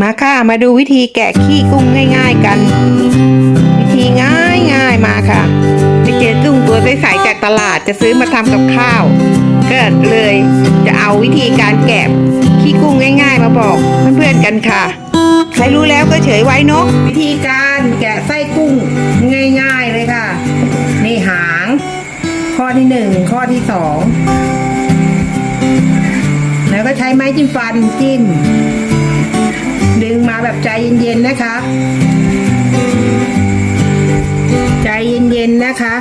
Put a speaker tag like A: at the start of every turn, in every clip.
A: มาค่ะ มาดูวิธีแกะขี้กุ้งง่าย ๆกัน วิธีง่ายง่ายๆมาค่ะไปเจอกุ้งตัวใสๆจากตลาดจะซื้อมาทำกับข้าวก็เลยจะเอาวิธีการแกะขี้กุ้งง่าย ๆ มาบอกเพื่อนๆกันค่ะ ใครรู้แล้วก็เฉยไว้นกวิธีการแกะไส้กุ้งง่าย ๆเลยค่ะนี่หาง ข้อที่หนึ่งข้อที่สองแล้วก็ใช้ไม้จิ้มฟันจิ้ม แบบใจเย็นๆนะคะ ใจเย็นๆนะคะ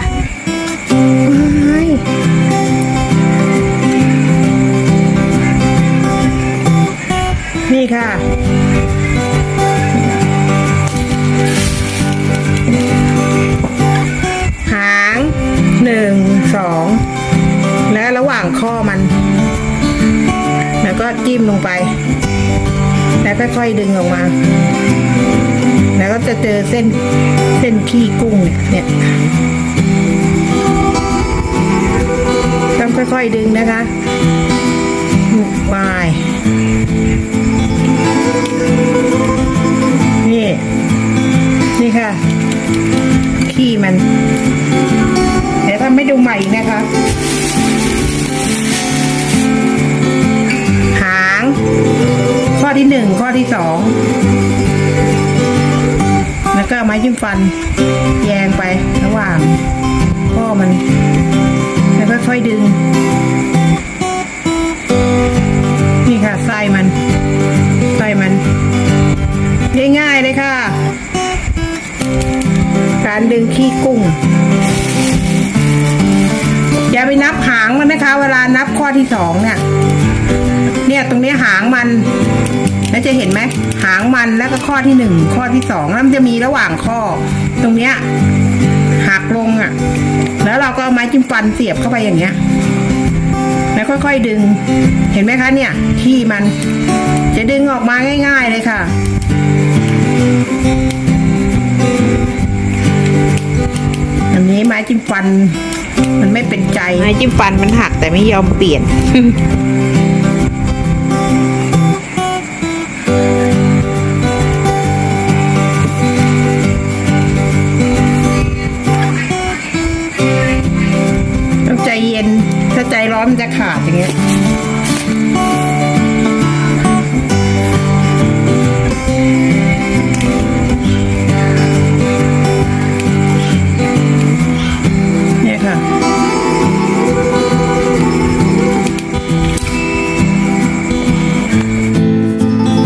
A: นี่ค่ะ หางหนึ่งสองและระหว่างข้อมัน แล้วก็จิ้มลงไป แล้วค่อยๆดึงออกมา แล้วก็จะเจอเส้นเส้นขี้กุ้งเนี่ยต้องค่อยๆดึงนะคะวายนี่ นี่ค่ะ ขี้มัน เดี๋ยวทำให้ดูใหม่นะคะ ที่หนึ่งข้อที่สองแล้วก็ไม้จิ้มฟัน แยงไประหว่างข้อมัน แล้วค่อยๆดึง นี่ค่ะไส้มันไส้มันง่ายๆเลยค่ะ การดึงขี้กุ้งอย่าไปนับหางมันนะคะ เวลานับข้อที่สองเนี่ย เนี่ยตรงนี้หางมันแล้วจะเห็นไหมหางมันแล้วก็ข้อที่หนึ่งข้อที่สองแล้วมันจะมีระหว่างข้อ ตรงเนี้ยหักลงอะ แล้วเราก็เอาไม้จิ้มฟันเสียบเข้าไปอย่างเงี้ยแล้วค่อยๆดึง เห็นไหมคะเนี่ยขี้มันจะดึงออกมาง่าย ๆเลยค่ะอันนี้ไม้จิ้มฟัน มันไม่เป็นใจ ไม้จิ้มฟันมันหักแต่ไม่ยอมเปลี่ยน ร้อนมันจะขาดอย่างเงี้ยเนี่ยค่ะ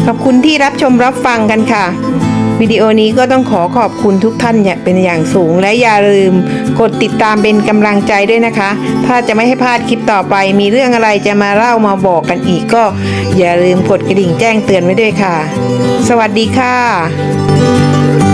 A: ขอบคุณที่รับชมรับฟังกันค่ะ วิดีโอนี้ก็ต้องขอขอบคุณทุกท่านอย่างเป็นอย่างสูง และอย่าลืมกดติดตามเป็นกำลังใจด้วยนะคะ ถ้าจะไม่ให้พลาดคลิปต่อไป มีเรื่องอะไรจะมาเล่ามาบอกกันอีกก็ อย่าลืมกดกระดิ่งแจ้งเตือนไว้ด้วยค่ะ สวัสดีค่ะ